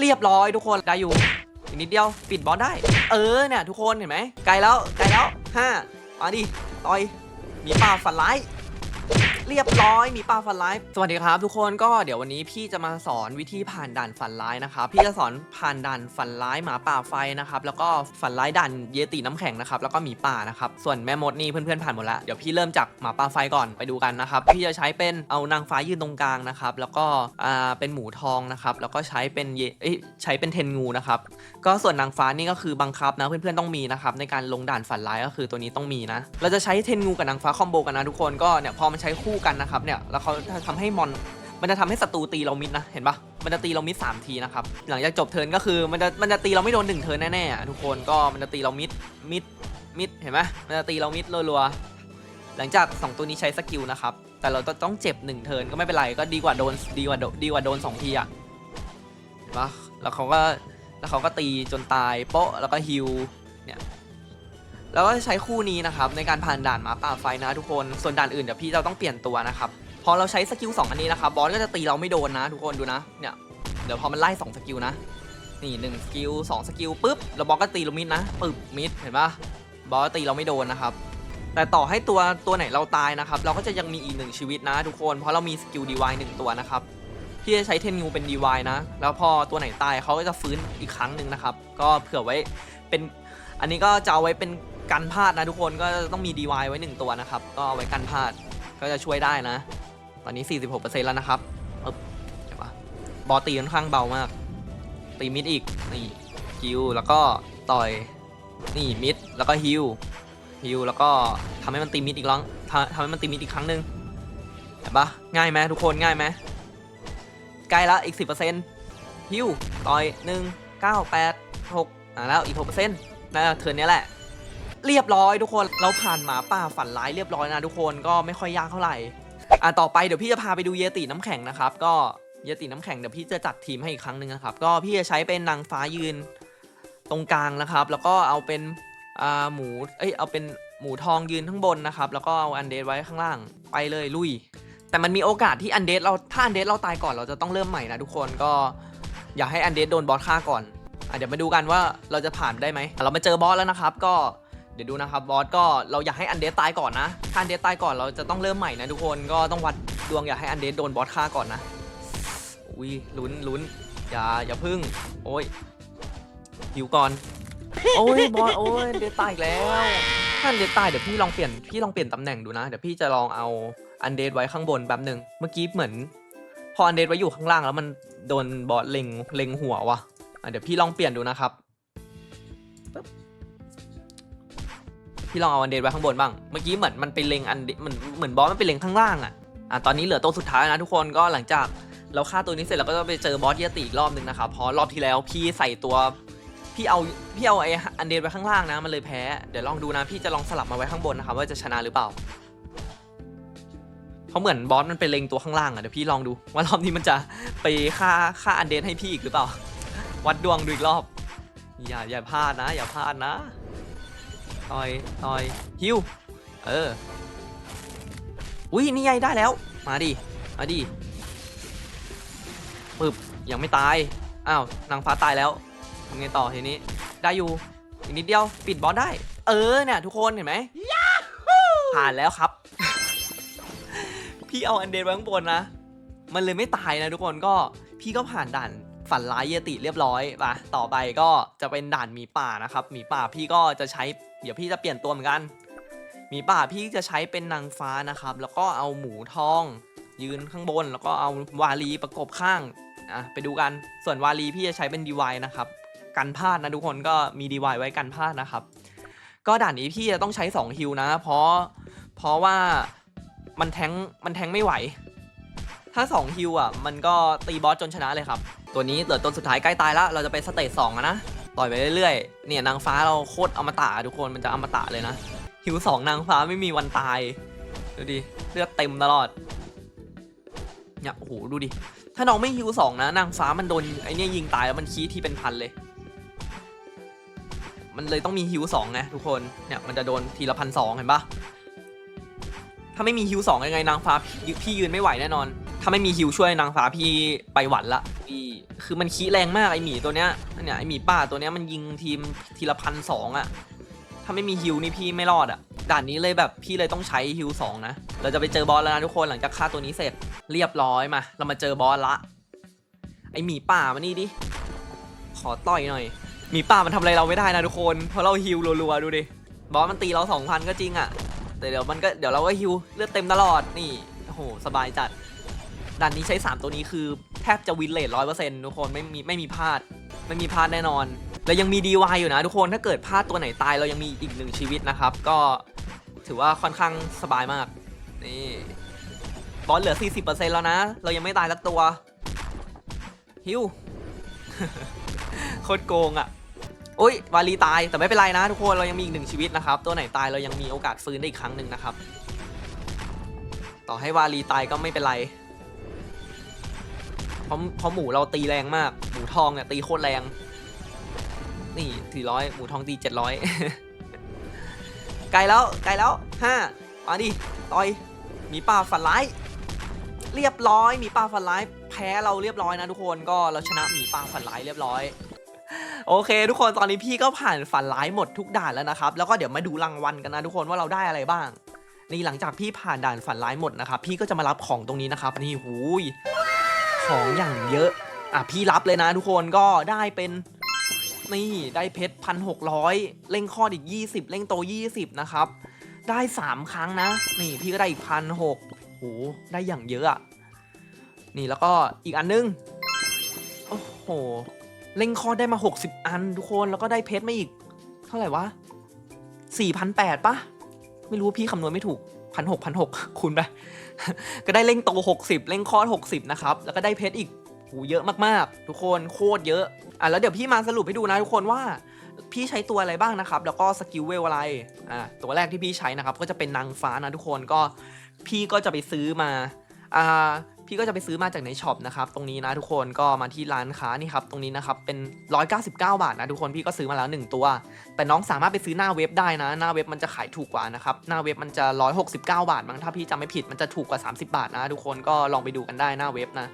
เรียบร้อยทุกคนได้อยู่อีกนิดเดียวปิดบอสได้ เออเนี่ยทุกคนเห็นไหมไกลแล้วไกลแล้วห้ามาดิต่อยมีป่าฝันร้าย เรียบร้อยมีปลาฝันร้ายสวัสดีครับ ทุกคนก็เดี๋ยววันนี้พี่จะมาสอนวิธีผ่านด่านฝันร้ายนะครับพี่จะสอนผ่านด่านฝันร้ายหมาป่าไฟนะครับแล้วก็ฝันร้ายด่านเยติน้ำแข็งนะครับแล้วก็หมีป่านะครับส่วนแม่มดนี่เพื่อนๆผ่านหมดแล้วเดี๋ยวพี่เริ่มจากหมาป่าไฟก่อนไปดูกันนะครับพี่จะใช้เป็นเอานางฟ้ายืนตรงกลางนะครับแล้วก็อ่าเป็นหมูทองนะครับแล้วก็ใช้เป็นเยเอ้ยใช้เป็นเทนงูนะครับก็ส่วนนางฟ้านี่ก็คือบังคับนะเพื่อนๆต้องมีนะครับในการลงด่านฝันร้ายก็คือตัวนี้ต้องมีนะเราจะใช้เทนงูกับนางฟ้าคอมโบกันนะทุกคนก็เนี่ยพอมันใช้คู่กันนะครับเนี่ยแล้วเขาจะทำให้มอนมันจะทำให้ศัตรูตีเรามิดนะ เห็นปะมันจะตีเรามิดสามทีนะครับ หลังจากจบเทิร์นก็คือมันจะมันจะตีเราไม่โดนหนึ่งเทิร์นแน่ๆทุกคนก็มันจะตีเรามิดมิดมิดเห็นไหมมันจะตีเรามิดรัวๆหลังจากสองตัวนี้ใช้สกิลนะครับ แต่เราต้องเจ็บหนึ่งเทิร์นก็ไม่เป็นไรก็ดีกว่าโดนดีกว่าดีกว่าโดนสองทีอะเห็นปะแล้วเขาก็แล้วเขาก็ตีจนตายโป๊ะแล้วก็ฮิว แล้วก็ใช้คู่นี้นะครับในการผ่านด่านหมาป่าไฟนะทุกคน ส่วนด่านอื่นเดี๋ยวพี่จะต้องเปลี่ยนตัวนะครับพอเราใช้สกิล2อันนี้นะครับบอสก็จะตีเราไม่โดนนะ ทุกคนดูนะเนี่ยเดี๋ยวพอมันไล่2สกิลนะนี่หนึ่งสกิลสองสกิลปุ๊บแล้วบอสก็ตีเรามิดนะปึ๊บมิดเห็นปะบอสตีเราไม่โดนนะครับแต่ต่อให้ตัวตัวไหนเราตายนะครับเราก็จะยังมีอีกหนึ่งชีวิตนะ ทุกคนเพราะเรามีสกิลดีวายหนึ่งตัวนะครับพี่จะใช้เทนงูเป็นดีวายนะ แล้วพอตัวไหนตายเขาก็จะฟื้นอีกครั้งหนึ่งนะครับ ก็เผื่อไว้เป็นอันนี้ก็จะเอาไว้เป็น กันพลาดนะทุกคนก็ต้องมี DY ไว้ 1 ตัวนะครับ ก็เอาไว้กันพลาดก็จะช่วยได้นะ ตอนนี้ 46%แล้วนะครับเอบเห็นปะบอตีค่อนข้างเบามาก ตีมิดอีก นี่ฮิวแล้วก็ต่อยนี่มิดแล้วก็ฮิวฮิวแล้วก็ทำให้มันตีมิดอีกครั้งทำทำให้มันตีมิดอีกครั้งหนึ่งเห็นปะง่ายไหมทุกคนง่ายไหมใกล้ละอีก 10%ฮิวต่อย 1 9 8 6อะแล้วอีก 6%นะเทิร์นเนี้แหละ เรียบร้อยทุกคนเราผ่านหมาป่าฝันร้ายเรียบร้อยนะทุกคนก็ไม่ค่อยยากเท่าไหร่อะต่อไปเดี๋ยวพี่จะพาไปดูเยติน้ำแข็งนะครับ ก็เยติน้ำแข็งเดี๋ยวพี่จะจัดทีมให้อีกครั้งหนึ่งนะครับ ก็พี่จะใช้เป็นนางฟ้ายืนตรงกลางนะครับ แล้วก็เอาเป็นอ่าหมูเอ้ยเอาเป็นหมูทองยืนข้างบนนะครับ แล้วก็เอาอันเดดไว้ข้างล่างไปเลยลุย แต่มันมีโอกาสที่อันเดดเราถ้าอันเดดเราตายก่อนเราจะต้องเริ่มใหม่นะทุกคนก็อย่าให้อันเดดโดนบอสฆ่าก่อนอะเดี๋ยวมาดูกันว่าเราจะผ่านได้ไหมเรามาเจอบอสแล้วนะครับ ก็ ดี๋ยวดูนะครับบอสก็เราอยากให้อันเดสตายก่อนนะถ้าอันเดสตายก่อนเราจะต้องเริ่มใหม่นะทุกคนก็ต้องวัดดวงอยากให้อันเดสโดนบอสฆ่าก่อนนะอุ้ยลุ้นลุ้นอย่าอย่าพึ่ง โอ้ยหิวก่อนโอ้ยบอสโอ้ยเดสตายแล้วถ้าอันเดสตายเดี๋ยวพี่ลองเปลี่ยนพี่ลองเปลี่ยนตำแหน่งดูนะเดี๋ยวพี่จะลองเอาอันเดสไว้ข้างบนแป๊บหนึ่งเมื่อกี้เหมือน พออันเดสไว้อยู่ข้างล่างแล้วมันโดนบอสเล็งเล็งหัววะ่ะเดี๋ยวพี่ลองเปลี่ยนดูนะครับ พี่ลองเอาอันเดนไว้ข้างบนบ้าง เมื่อกี้เหมือนมันไปเล็งอันเดเหมือนเหมือนบอสมันไปเล็งข้างล่างอะ อะตอนนี้เหลือตัวสุดท้ายนะทุกคนก็หลังจากเราฆ่าตัวนี้เสร็จเราก็จะไปเจอบอสเยติอีกรอบหนึ่งนะครับเพราะรอบที่แล้วพี่ใส่ตัวพี่เอาพี่เอาไออันเดนไว้ข้างล่างนะมันเลยแพ้ เดี๋ยวลองดูนะพี่จะลองสลับมาไว้ข้างบนนะครับว่าจะชนะหรือเปล่าเพราะเหมือนบอสมันไปเล็งตัวข้างล่างอะเดี๋ยวพี่ลองดูว่ารอบนี้มันจะไปฆ่าฆ่าอันเดนให้พี่อีกหรือเปล่า วัดดวงดูอีกรอบอย่าอย่าพลาดนะ อย่าพลาดนะ ต่อยต่อยฮิวเอออุ้ยนี่ไงได้แล้ว มาดิมาดิปึ๊บยังไม่ตายอ้าวนางฟ้าตายแล้วทำไงต่อทีนี้ได้อยู่อีกนิดเดียวปิดบอสได้ เออเนี่ยทุกคนเห็นไหมผ่านแล้วครับ พี่เอาอันเดนไว้ข้างบนนะ มันเลยไม่ตายนะทุกคนก็พี่ก็ผ่านด่าน ฝันร้ายเยติเรียบร้อยป่ะต่อไปก็จะเป็นด่านหมีป่านะครับหมีป่าพี่ก็จะใช้เดี๋ยวพี่จะเปลี่ยนตัวเหมือนกันหมีป่าพี่จะใช้เป็นนางฟ้านะครับ แล้วก็เอาหมูทอง ยืนข้างบน แล้วก็เอาวาลีประกบข้างอะไปดูกันส่วนวาลีพี่จะใช้เป็นดีวายนะครับกันพลาดนะทุกคนก็มีดีวายไว้กันพลาดนะครับ ก็ด่านนี้พี่จะต้องใช้2ฮิวนะ เพราะเพราะว่ามันแทงมันแทงไม่ไหว ถ้า2ฮิวอะมันก็ตีบอสจนชนะเลยครับ ตัวนี้เหลือตัวสุดท้ายใกล้ตายแล้ว เราจะไปสเตจสองอะนะต่อยไปเรื่อยๆ เนี่ยนางฟ้าเราโคตรอมตะอะทุกคนมันจะอมตะเลยนะฮิวสองนางฟ้าไม่มีวันตายดูดิเลือดเต็มตลอดเนี่ยโอ้โหดูดิถ้าน้องไม่ฮิวสองนะนางฟ้ามันโดนไอเนี่ยยิงตายแล้วมันคีที่เป็นพันเลย มันเลยต้องมีฮิวสองไงทุกคนเนี่ยมันจะโดนทีละพันสองเห็นปะถ้าไม่มีฮิวสองยังไงนางฟ้าพพี่ยืนไม่ไหวแน่นอน ถ้าไม่มีฮิวช่วยนางฟ้าพี่ไปหวันละพี่คือมันขี้แรงมากไอหมีตัวเนี้ยเนี่ยไอหมีป่าตัวเนี้ยมันยิงทีมทีละพันสองอะถ้าไม่มีฮิวนี่พี่ไม่รอดอะด่านนี้เลยแบบพี่เลยต้องใช้ฮิวสองนะเราจะไปเจอบอสแล้วนะทุกคนหลังจากฆ่าตัวนี้เสร็จเรียบร้อยมา เรามาเจอบอสละ ไอหมีป่ามานี่ดิขอต่อยหน่อยหมีป่ามันทำอะไรเราไม่ได้นะทุกคนเพราะเราฮิวรัวๆดูดิบอสมันตีเราสองพันก็จริงอะแต่เดี๋ยวมันก็เดี๋ยวเราก็ฮิวเลือดเต็มตลอดนี่โอ้โหสบายจัด ด่านนี้ใช้ 3 ตัวนี้คือแทบจะวินเลทร้อยเปอร์เซ็นต์ทุกคนไม่มีไม่มีพลาดไม่มีพลาดแน่นอน แล้วยังมีดีวอยู่นะทุกคนถ้าเกิดพลาดตัวไหนตายเรายังมีอีกหนึ่งชีวิตนะครับ ก็ถือว่าค่อนข้างสบายมาก นี่บอสเหลือ 40%แล้วนะ เรายังไม่ตายสักตัว ฮิวโคตรโกงอะ่ะโอ้ยวาลีตายแต่ไม่เป็นไรนะ ทุกคนเรายังมีอีกหนึ่งชีวิตนะครับ ตัวไหนตายเรายังมีโอกาสฟื้นได้อีกครั้งหนึ่งนะครับ ต่อให้วาลีตายก็ไม่เป็นไร เพราะเพราะหมูเราตีแรงมาก หมูทองเนี่ยตีโคตรแรง นี่สี่ร้อยหมูทองตีเจ็ดร้อยไกลแล้วไกลแล้วห้ามาดิต่อยมีป่าฝันร้ายเรียบร้อยมีป่าฝันร้ายแพ้เราเรียบร้อยนะทุกคนก็เราชนะหมีป่าฝันร้ายเรียบร้อยโอเค ทุกคนตอนนี้พี่ก็ผ่านฝันร้ายหมดทุกด่านแล้วนะครับ แล้วก็เดี๋ยวมาดูรางวัลกันนะทุกคนว่าเราได้อะไรบ้างนี่หลังจากพี่ผ่านด่านฝันร้ายหมดนะครับพี่ก็จะมารับของตรงนี้นะครับนี่หูย ของอย่างเยอะ อะพี่รับเลยนะทุกคนก็ได้เป็นนี่ได้เพชรพันหกร้อยเร่งข้ออีก 20 เร่งโต 20 นะครับ ได้ 3 ครั้งนะ นี่พี่ก็ได้อีกพันหกโหได้อย่างเยอะอะนี่แล้วก็อีกอันนึง โอ้โห เร่งข้อได้มา 60 อันทุกคนแล้วก็ได้เพชรมาอีก เท่าไหร่วะ4,800ปะไม่รู้พี่คำนวณไม่ถูก พันหกพันหกคูณไปก็ได้เร่งโต 60 เร่งคอร์ด60 นะครับ แล้วก็ได้เพชรอีกหูเยอะมากๆ ทุกคนโคตรเยอะ อะแล้วเดี๋ยวพี่มาสรุปให้ดูนะทุกคนว่าพี่ใช้ตัวอะไรบ้างนะครับ แล้วก็สกิลเวลอะไร อะตัวแรกที่พี่ใช้นะครับ ก็จะเป็นนางฟ้านะทุกคนก็พี่ก็จะไปซื้อมา อ่า พี่ก็จะไปซื้อมาจากในช็อปนะครับตรงนี้นะทุกคนก็มาที่ร้านค้านี่ครับตรงนี้นะครับเป็น 199 บาทนะทุกคนพี่ก็ซื้อมาแล้ว 1 ตัว แต่น้องสามารถไปซื้อหน้าเว็บได้นะ หน้าเว็บมันจะขายถูกกว่านะครับหน้าเว็บมันจะ 169 บาทมั้งถ้าพี่จำไม่ผิดมันจะถูกกว่า 30 บาทนะทุกคนก็ลองไปดูกันได้หน้าเว็บนะ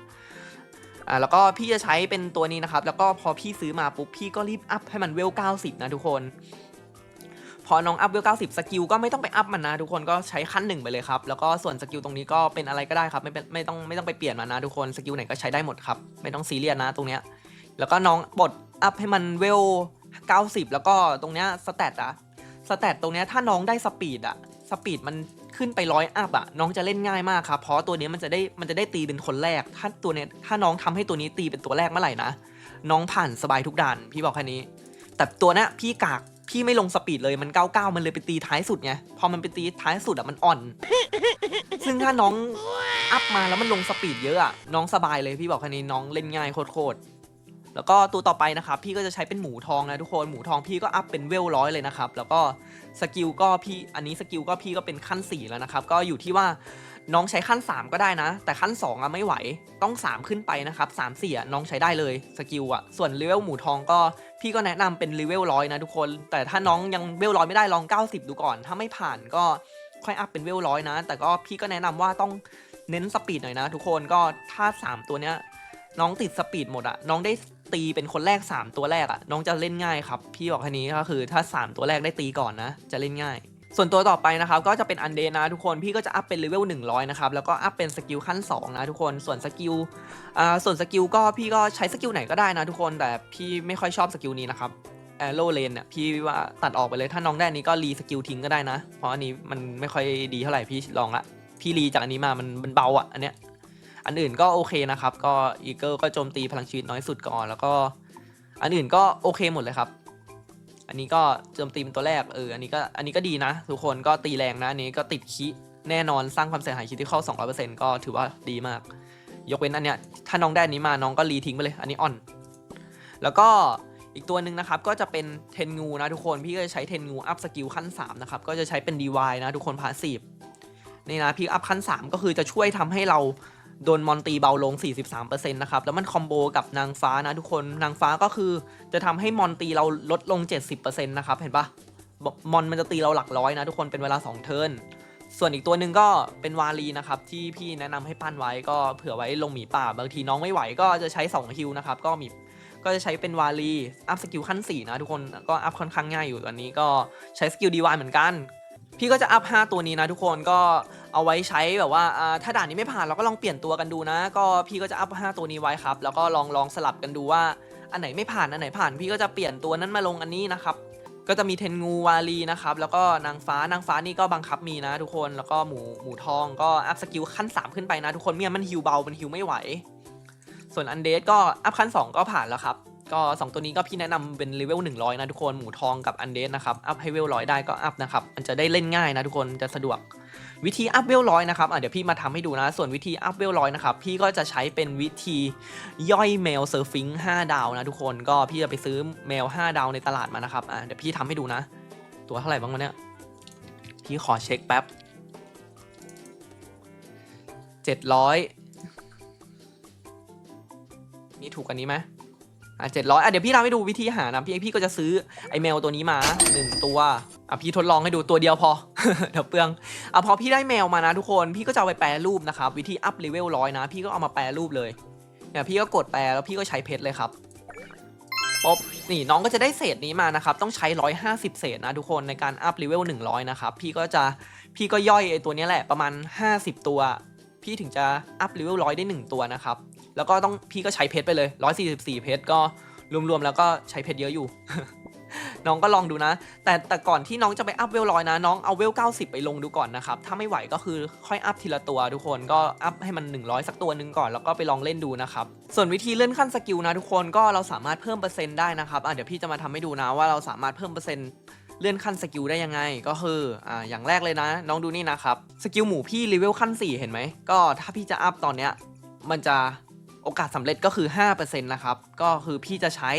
อ่าแล้วก็พี่จะใช้เป็นตัวนี้นะครับแล้วก็พอพี่ซื้อมาปุ๊บพี่ก็รีบอัพให้มันเวล 90 นะทุกคน พอน้องอัพเวล90 สกิลก็ไม่ต้องไปอัพมันนะทุกคนก็ใช้ขั้นหนึ่งไปเลยครับ แล้วก็ส่วนสกิลตรงนี้ก็เป็นอะไรก็ได้ครับ ไม่เป็นไม่ต้องไม่ต้องไปเปลี่ยนมันนะทุกคนสกิลไหนก็ใช้ได้หมดครับ ไม่ต้องซีเรียสนะตรงเนี้ยแล้วก็น้องบดอัพให้มันเวล 90 แล้วก็ตรงเนี้ยสแตทอะสแตทตรงเนี้ยถ้าน้องได้สปีดอะสปีดมันขึ้นไปร้อยอัพอะน้องจะเล่นง่ายมากครับเพราะตัวนี้มันจะได้มันจะได้ตีเป็นคนแรก ถ้าตัวเนี้ยถ้าน้องทำให้ตัวนี้ตีเป็นตัวแรกเมื่อไหร่นะน้องผ่านสบายทุกด่านพี่บอกแค่นี้ แต่ตัวเนี้ยพี่กาก พี่ไม่ลงสปีดเลยมัน99มันเลยไปตีท้ายสุดไงพอมันไปตีท้ายสุดอะมันอ่อน ซึ่งถ้าน้องอัพมาแล้วมันลงสปีดเยอะอะน้องสบายเลยพี่บอกค่นี้น้องเล่นง่ายโคตรๆแล้วก็ตัวต่อไปนะครับพี่ก็จะใช้เป็นหมูทองนะทุกคนหมูทองพี่ก็อัพเป็นเวลร้อยเลยนะครับแล้วก็สกิลก็พี่อันนี้สกิลก็พี่ก็เป็นขั้น4แล้วนะครับก็อยู่ที่ว่า น้องใช้ขั้น 3 ก็ได้นะ แต่ขั้น 2อะไม่ไหวต้อง 3 ขึ้นไปนะครับ3 4อะน้องใช้ได้เลยสกิลอะส่วนเลเวลหมูทองก็พี่ก็แนะนำเป็นเลเวลร้อยนะทุกคน แต่ถ้าน้องยังเวลร้อยไม่ได้ลอง 90 ดูก่อน ถ้าไม่ผ่านก็ค่อยอัพเป็นเวลร้อยนะ แต่ก็พี่ก็แนะนำว่าต้องเน้นสปีดหน่อยนะทุกคนก็ถ้า 3 ตัวเนี้ยน้องติดสปีดหมดอะน้องได้ตีเป็นคนแรก 3 ตัวแรกอะน้องจะเล่นง่ายครับ พี่บอกแค่นี้ก็คือถ้า 3 ตัวแรกได้ตีก่อนนะ จะเล่นง่าย ส่วนตัวต่อไปนะครับก็จะเป็นอันเดนะทุกคนพี่ก็จะอัพเป็นเลเวล100 นะครับ แล้วก็อัพเป็นสกิลขั้น 2 นะทุกคนส่วนสกิลอ่าส่วนสกิลก็พี่ก็ใช้สกิลไหนก็ได้นะทุกคนแต่พี่ไม่ค่อยชอบสกิลนี้นะครับแอโรเลนเนี่ยพี่ว่าตัดออกไปเลยถ้าน้องได้อันนี้ก็รีสกิลทิ้งก็ได้นะ เพราะอันนี้มันไม่ค่อยดีเท่าไหร่พี่ลองละพี่รีจากอันนี้มามันมันเบาอะอันเนี้ยอันอื่นก็โอเคนะครับ ก็อีเกิลก็โจมตีพลังชีวิตน้อยสุดก่อน แล้วก็อันอื่นก็โอเคหมดเลยครับ อันนี้ก็โจมตีเป็นตัวแรกเอออันนี้ก็อันนี้ก็ดีนะ ทุกคนก็ตีแรงนะอันนี้ก็ติดคิแน่นอนสร้างความเสียหายคิดที่เข้า200%ก็ถือว่าดีมาก ยกเว้นอันเนี้ยถ้าน้องได้อันนี้มาน้องก็รีทิ้งไปเลยอันนี้อ่อน แล้วก็อีกตัวหนึ่งนะครับก็จะเป็นเทนงูนะทุกคนพี่ก็จะใช้เทนงูอัพสกิลขั้น3นะครับก็จะใช้เป็น DY นะทุกคนพาสีฟนี่นะพี่อัพขั้น 3 ก็คือจะช่วยทำให้เรา โดนมอนตีเบาลง 43%นะครับ แล้วมันคอมโบกับนางฟ้านะทุกคน นางฟ้าก็คือจะทำให้มอนตีเราลดลง 70%นะครับ เห็นปะมอนมันจะตีเราหลักร้อยนะทุกคน เป็นเวลา 2 เทิร์น ส่วนอีกตัวหนึ่งก็เป็นวาลีนะครับ ที่พี่แนะนำให้ปั้นไว้ก็เผื่อไว้ลงหมีป่า บางทีน้องไม่ไหวก็จะใช้2ฮิวนะครับ ก็มีก็จะใช้เป็นวาลีอัพสกิลขั้น4นะทุกคน ก็อัพค่อนข้างง่ายอยู่ตอนนี้ก็ใช้สกิลดีวายเหมือนกัน พี่ก็จะอัพ5ตัวนี้นะทุกคน ก็ เอาไว้ใช้แบบว่าอ่าถ้าด่านนี้ไม่ผ่านเราก็ลองเปลี่ยนตัวกันดูนะ ก็พี่ก็จะอัพ5ตัวนี้ไว้ครับ แล้วก็ลองลองสลับกันดูว่าอันไหนไม่ผ่านอันไหนผ่านพี่ก็จะเปลี่ยนตัวนั้นมาลงอันนี้นะครับ ก็จะมีเทนงูวาลีนะครับแล้วก็นางฟ้านางฟ้านี่ก็บังคับมีนะทุกคนแล้วก็หมูหมูทองก็อัพสกิลขั้น 3 ขึ้นไปนะทุกคนเมื่อมันฮิวเบามันฮิวไม่ไหว ส่วนอันเดสก็อัพขั้น 2 ก็ผ่านแล้วครับก็ 2 ตัวนี้ก็พี่แนะนำเป็นเลเวล100 นะทุกคนหมูทองกับอันเดสนะครับ อัพให้เวลร้อยได้ก็อัพนะครับ มันจะได้เล่นง่ายนะทุกคนจะสะดวก วิธีอัพเวลร้อยนะครับอะเดี๋ยวพี่มาทำให้ดูนะ ส่วนวิธีอัพเวลร้อยนะครับพี่ก็จะใช้เป็นวิธีย่อยแมวเซิร์ฟิง5ดาวนะทุกคนก็พี่จะไปซื้อแมว5ดาวในตลาดมานะครับอะเดี๋ยวพี่ทำให้ดูนะ ตัวเท่าไหร่บ้างวะเนี่ยพี่ขอเช็คแป๊บเจ็ดร้อยนี่ถูกกันนี้ไหมอะเจ็ดร้อยอะเดี๋ยวพี่ทำให้ดูวิธีหานะพี่พี่ก็จะซื้อไอแมวตัวนี้มาหนึ่งตัว อะพี่ทดลองให้ดูตัวเดียวพอ เดี๋ยวเปลืองอะพอพี่ได้แมวมานะทุกคนพี่ก็จะเอาไปแปรรูปนะครับวิธีอัพเลเวลร้อยนะ พี่ก็เอามาแปรรูปเลยเนี่ยพี่ก็กดแปรแล้วพี่ก็ใช้เพชรเลยครับปุ๊บนี่น้องก็จะได้เศษนี้มานะครับ ต้องใช้ 150 เศษนะทุกคนในการอัพเลเวล100 นะครับ พี่ก็จะพี่ก็ย่อยไอตัวนี้แหละประมาณ 50 ตัว พี่ถึงจะอัพเลเวลร้อยได้ 1 ตัวนะครับ แล้วก็ต้องพี่ก็ใช้เพชรไปเลย 144 เพชรก็รวมๆแล้วก็ใช้เพชรเยอะอยู่ น้องก็ลองดูนะ แต่แต่ก่อนที่น้องจะไปอัพเวลร้อยนะ น้องเอาเวล 90 ไปลงดูก่อนนะครับ ถ้าไม่ไหวก็คือค่อยอัพทีละตัวทุกคนก็อัพให้มัน 100 สักตัวหนึ่งก่อนแล้วก็ไปลองเล่นดูนะครับส่วนวิธีเลื่อนขั้นสกิลนะทุกคนก็เราสามารถเพิ่มเปอร์เซ็นต์ได้นะครับอะเดี๋ยวพี่จะมาทำให้ดูนะว่าเราสามารถเพิ่มเปอร์เซ็นต์เลื่อนขั้นสกิลได้ยังไงก็คืออ่าอย่างแรกเลยนะ น้องดูนี่นะครับสกิลหมูพี่เลเวลขั้น 4 เห็นไหมก็ถ้าพี่จะอัพตอนเนี้ยมันจะโอกาสสำเร็จก็คือ 5%นะครับ ก็คือพี่จะใช้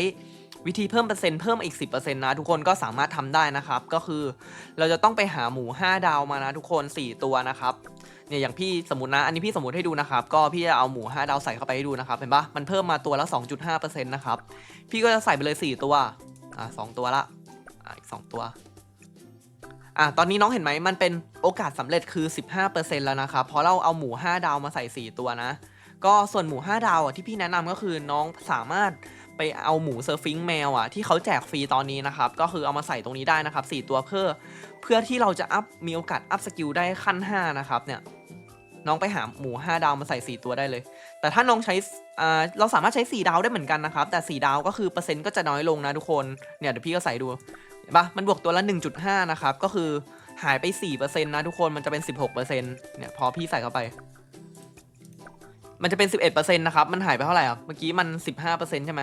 วิธีเพิ่มเปอร์เซ็นต์เพิ่มอีก 10%นะทุกคนก็สามารถทำได้นะครับ ก็คือเราจะต้องไปหาหมู 5 ดาวมานะทุกคน 4 ตัวนะครับเนี่ยอย่างพี่สมมตินะ อันนี้พี่สมมติให้ดูนะครับ ก็พี่จะเอาหมู 5 ดาวใส่เข้าไปให้ดูนะครับเห็นปะมันเพิ่มมาตัวละ 2.5%นะครับ พี่ก็จะใส่ไปเลย 4 ตัว อะ2ตัวละอะอีก 2 ตัว อะตอนนี้น้องเห็นไหมมันเป็นโอกาสสำเร็จคือ 15%แล้วนะครับเพราะเราเอาหมู 5 ดาวมาใส่ 4 ตัวนะ ก็ส่วนหมู 5 ดาวอะที่พี่แนะนำก็คือน้องสามารถ ไปเอาหมูเซอร์ฟิงแมวอะที่เขาแจกฟรีตอนนี้นะครับ ก็คือเอามาใส่ตรงนี้ได้นะครับ 4 ตัวเพื่อเพื่อที่เราจะอัพมีโอกาสอัพสกิลได้ขั้น 5 นะครับเนี่ยน้องไปหาหมู 5 ดาวมาใส่ 4 ตัวได้เลย แต่ถ้าน้องใช้เราสามารถใช้ 4 ดาวได้เหมือนกันนะครับ แต่ 4 ดาวก็คือเปอร์เซ็นต์ก็จะน้อยลงนะทุกคน เนี่ยเดี๋ยวพี่ก็ใส่ดูเห็นปะมันบวกตัวละ 1.5 นะครับ ก็คือหายไป 4%นะทุกคน มันจะเป็น 16%เนี่ยพอพี่ใส่เข้าไป มันจะเป็น 11%นะครับ มันหายไปเท่าไหร่อะ เมื่อกี้มัน 15%ใช่ไหม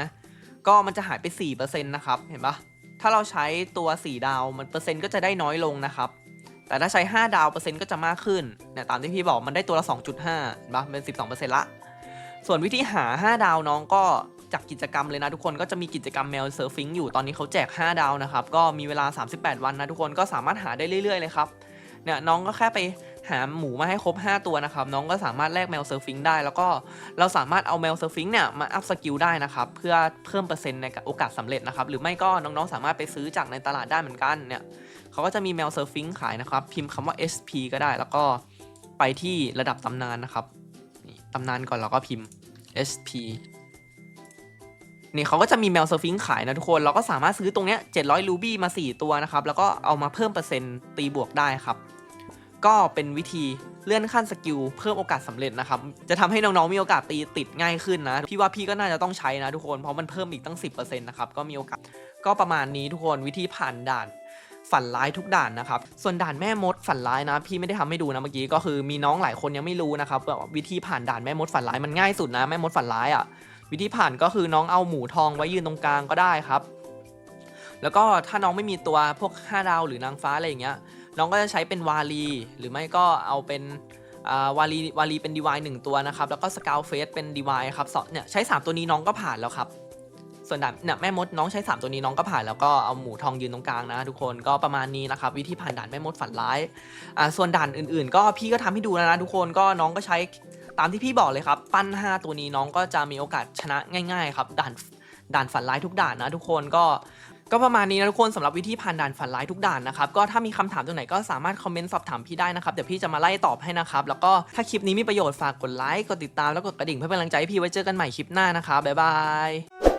ก็มันจะหายไป 4%นะครับ เห็นปะถ้าเราใช้ตัว 4 ดาวมันเปอร์เซ็นต์ก็จะได้น้อยลงนะครับ แต่ถ้าใช้ 5 ดาวเปอร์เซ็นต์ก็จะมากขึ้นเนี่ยตามที่พี่บอกมันได้ตัวละ 2.5เห็นปะเป็น 12%ละ ส่วนวิธีหา 5 ดาวน้องก็จากกิจกรรมเลยนะทุกคนก็จะมีกิจกรรมแมวเซิร์ฟฟิงอยู่ตอนนี้เขาแจก 5 ดาวนะครับ ก็มีเวลา 38 วันนะทุกคนก็สามารถหาได้เรื่อยๆเลยครับเนี่ยน้องก็แค่ไป หาหมูมาให้ครบ 5 ตัวนะครับ น้องก็สามารถแลกแมวเซิร์ฟฟิงได้ แล้วก็เราสามารถเอาแมวเซิร์ฟฟิงเนี่ยมาอัพสกิลได้นะครับ เพื่อเพิ่มเปอร์เซ็นต์ในโอกาสสำเร็จนะครับ หรือไม่ก็น้องๆสามารถไปซื้อจากในตลาดได้เหมือนกันเนี่ยเขาก็จะมีแมวเซิร์ฟฟิงขายนะครับ พิมพ์คำว่า SP ก็ได้ แล้วก็ไปที่ระดับตำนานนะครับนี่ตำนานก่อนแล้วก็พิมพ์ SP นี่เขาก็จะมีแมวเซิร์ฟฟิงขายนะทุกคน เราก็สามารถซื้อตรงเนี้ย700รูบี้มา 4 ตัวนะครับ แล้วก็เอามาเพิ่มเปอร์เซ็นต์ตีบวกได้ครับ ก็เป็นวิธีเลื่อนขั้นสกิลเพิ่มโอกาสสำเร็จนะครับ จะทำให้น้องๆมีโอกาสตีติดง่ายขึ้นนะ พี่ว่าพี่ก็น่าจะต้องใช้นะทุกคน เพราะมันเพิ่มอีกตั้ง 10%นะครับ ก็มีโอกาส ก็ประมาณนี้ทุกคนวิธีผ่านด่านฝันร้ายทุกด่านนะครับ ส่วนด่านแม่มดฝันร้ายนะ พี่ไม่ได้ทำให้ดูนะเมื่อกี้ก็คือมีน้องหลายคนยังไม่รู้นะครับว่าวิธีผ่านด่านแม่มดฝันร้ายมันง่ายสุดนะแม่มดฝันร้ายอะ วิธีผ่านก็คือน้องเอาหมูทองไว้ยืนตรงกลางก็ได้ครับ แล้วก็ถ้าน้องไม่มีตัวพวก5ดาวหรือนางฟ้าอะไรอย่างเงี้ย น้องก็จะใช้เป็นวาลีหรือไม่ก็เอาเป็นวาลีวาลีเป็นดีวายหนึ่งตัวนะครับ แล้วก็สกาวเฟสเป็นดีวายครับเนี่ยใช้ 3 ตัวนี้น้องก็ผ่านแล้วครับ ส่วนด่านเนี่ยแม่มดน้องใช้ 3 ตัวนี้น้องก็ผ่านแล้วก็เอาหมูทองยืนตรงกลางนะ ทุกคนก็ประมาณนี้นะครับ วิธีผ่านด่านแม่มดฝันร้ายอ่าส่วนด่านอื่นๆ ก็พี่ก็ทำให้ดูแล้วนะ ทุกคนก็น้องก็ใช้ตามที่พี่บอกเลยครับ ปั้น 5 ตัวนี้น้องก็จะมีโอกาสชนะง่าย ๆ ครับด่านด่านฝันร้ายทุกด่านนะทุกคนก็ ก็ประมาณนี้นะทุกคนสำหรับวิธีผ่านด่านฝันร้ายทุกด่านนะครับก็ถ้ามีคำถามตรงไหนก็สามารถคอมเมนต์สอบถามพี่ได้นะครับเดี๋ยวพี่จะมาไล่ตอบให้นะครับแล้วก็ถ้าคลิปนี้มีประโยชน์ฝากกดไลค์กดติดตามแล้วกดกระดิ่งเพื่อเป็นกำลังใจให้พี่ไว้เจอกันใหม่คลิปหน้านะครับบ๊ายบาย